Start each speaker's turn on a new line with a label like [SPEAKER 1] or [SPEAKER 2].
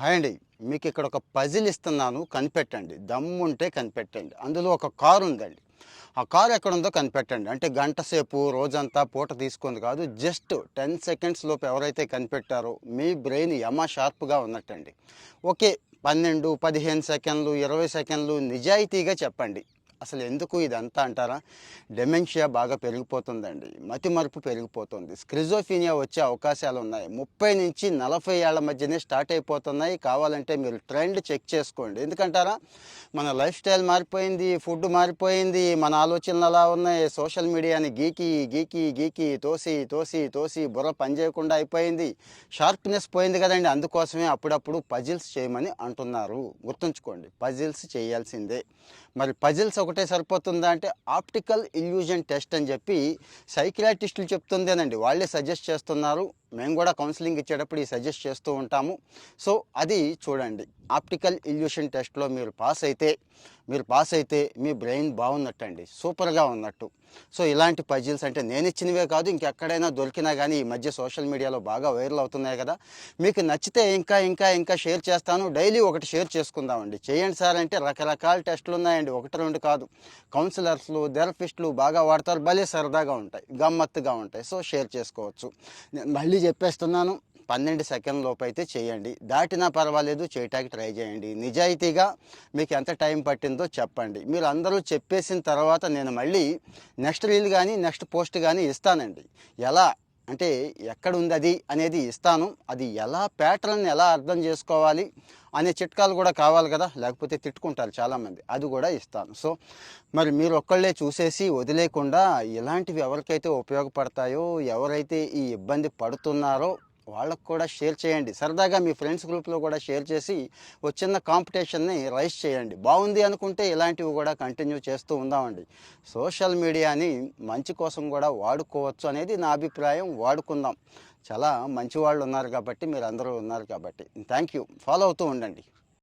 [SPEAKER 1] Hi అండి. మీకు ఇక్కడ ఒక పజిల్ ఇస్తున్నాను. కనిపెట్టండి. దమ్ముంటే కనిపెట్టండి. అందులో ఒక కారు ఉందండి. ఆ కారు ఎక్కడ ఉందో కనిపెట్టండి. అంటే గంట సేపు రోజంతా పూట తీసుకుంది కాదు. జస్ట్ టెన్ సెకండ్స్ లోపు ఎవరైతే కనిపెట్టారో మీ బ్రెయిన్ యమ షార్ప్గా ఉన్నట్టండి. ఓకే పన్నెండు పదిహేను సెకండ్లు ఇరవై సెకండ్లు నిజాయితీగా చెప్పండి. అసలు ఎందుకు ఇదంతా అంటారా? డెమెన్షియా బాగా పెరిగిపోతుందండి. మతిమరుపు పెరిగిపోతుంది. స్క్రిజోఫీనియా వచ్చే అవకాశాలు ఉన్నాయి ముప్పై నుంచి నలభై ఏళ్ళ మధ్యనే స్టార్ట్ అయిపోతున్నాయి. కావాలంటే మీరు ట్రెండ్ చెక్ చేసుకోండి. ఎందుకంటారా? మన లైఫ్ స్టైల్ మారిపోయింది ఫుడ్ మారిపోయింది మన ఆలోచనలు అలా ఉన్నాయి. సోషల్ మీడియాని గీకి గీకి గీకి తోసి తోసి తోసి బుర్ర పనిచేయకుండా అయిపోయింది. షార్ప్నెస్ పోయింది కదండి. అందుకోసమే అప్పుడప్పుడు పజిల్స్ చేయమని అంటున్నారు. గుర్తుంచుకోండి పజిల్స్ చేయాల్సిందే. మరి పజిల్స్ ఒకటే సరిపోతుందా అంటే ఆప్టికల్ ఇల్యూజన్ టెస్ట్ అని చెప్పి సైకిలాటిస్టులు చెప్తుందేనండి వాళ్ళే సజెస్ట్ చేస్తున్నారు. మేము కూడా కౌన్సిలింగ్ ఇచ్చేటప్పుడు ఈ సజెస్ట్ చేస్తూ ఉంటాము. సో అది చూడండి. ఆప్టికల్ ఇల్యూషన్ టెస్ట్లో మీరు పాస్ అయితే మీరు పాస్ అయితే మీ బ్రెయిన్ బాగున్నట్టు అండి సూపర్గా ఉన్నట్టు. సో ఇలాంటి పజిల్స్ అంటే నేను ఇచ్చినవే కాదు ఇంకెక్కడైనా దొరికినా కానీ ఈ మధ్య సోషల్ మీడియాలో బాగా వైరల్ అవుతున్నాయి కదా. మీకు నచ్చితే ఇంకా ఇంకా ఇంకా షేర్ చేస్తాను. డైలీ ఒకటి షేర్ చేసుకుందామండి. చేయండి సార్ అంటే రకరకాల టెస్టులు ఉన్నాయండి. ఒకటి రెండు కాదు. కౌన్సిలర్స్లు థెరపిస్టులు బాగా వాడతారు. భలే సరదాగా ఉంటాయి. గమ్మత్తుగా ఉంటాయి. సో షేర్ చేసుకోవచ్చు. నేను మళ్ళీ చెప్పేస్తున్నాను. పన్నెండు సెకండ్ లోపు అయితే చేయండి. దాటినా పర్వాలేదు చేయటానికి ట్రై చేయండి. నిజాయితీగా మీకు ఎంత టైం పట్టిందో చెప్పండి. మీరు అందరూ చెప్పేసిన తర్వాత నేను మళ్ళీ నెక్స్ట్ రీల్ కానీ నెక్స్ట్ పోస్ట్ కానీ ఇస్తానండి. ఎలా? అంటే ఎక్కడుంది అది అనేది ఇస్తాను. అది ఎలా ప్యాటర్న్ ఎలా అర్థం చేసుకోవాలి అనే చిట్కాలు కూడా కావాలి కదా. లేకపోతే తిట్టుకుంటారు చాలామంది. అది కూడా ఇస్తాను. సో మరి మీరు ఒక్కళ్ళే చూసేసి వదిలేకుండా ఇలాంటివి ఎవరికైతే ఉపయోగపడతాయో ఎవరైతే ఈ ఇబ్బంది పడుతున్నారో వాళ్ళకు కూడా షేర్ చేయండి. సరదాగా మీ ఫ్రెండ్స్ గ్రూప్లో కూడా షేర్ చేసి ఒక చిన్న కాంపిటీషన్ని రైస్ చేయండి. బాగుంది అనుకుంటే ఇలాంటివి కూడా కంటిన్యూ చేస్తూ ఉందామండి. సోషల్ మీడియాని మంచి కోసం కూడా వాడుకోవచ్చు అనేది నా అభిప్రాయం. వాడుకుందాం. చాలా మంచి వాళ్ళు ఉన్నారు కాబట్టి మీరు అందరూ ఉన్నారు కాబట్టి. థ్యాంక్ యూ ఫాలో అవుతూ ఉండండి.